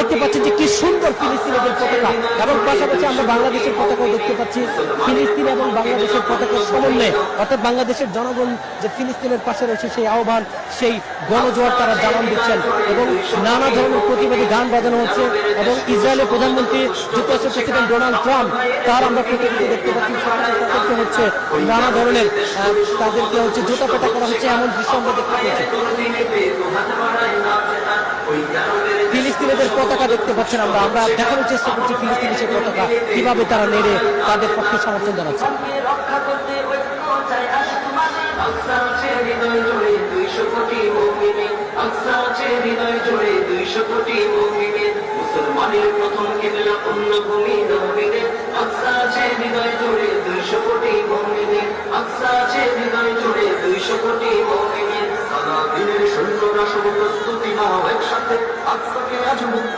দেখতে পাচ্ছেন যে কি সুন্দর ফিলিস্তিনিদের পতাকা। এবং পাশাপাশি আমরা বাংলাদেশের পতাকাও দেখতে পাচ্ছি। ফিলিস্তিন এবং বাংলাদেশের পতাকার সমন্বয়ে, অর্থাৎ বাংলাদেশের জনগণ যে ফিলিস্তিনের পাশে রয়েছে, সেই আহ্বান, সেই গণজোয়ার তারা জানান দিচ্ছেন। এবং নানা ধরনের প্রতিবাদী গান বাজানো হচ্ছে। এবং ইসরায়েলের প্রধানমন্ত্রী, যুক্তরাষ্ট্রের প্রেসিডেন্ট ডোনাল্ড ট্রাম্প, তার আমরা প্রতিনিধি দেখতে পাচ্ছি। তাদেরকে হচ্ছে নানা ধরনের তাদেরকে হচ্ছে জুতা পেটা করা হচ্ছে, এমন দৃশ্য আমরা দেখতে পাচ্ছি ফিলিস্তিনিদের পতাকা দেখতে পাচ্ছেন আমরা। আমরা দেখানোর চেষ্টা করছি ফিলিস্তিনি সেই পতাকা, কীভাবে তারা নেড়ে তাদের পক্ষে সমর্থন জানাচ্ছে। মানে মুসলমানের একসাথে। Essa.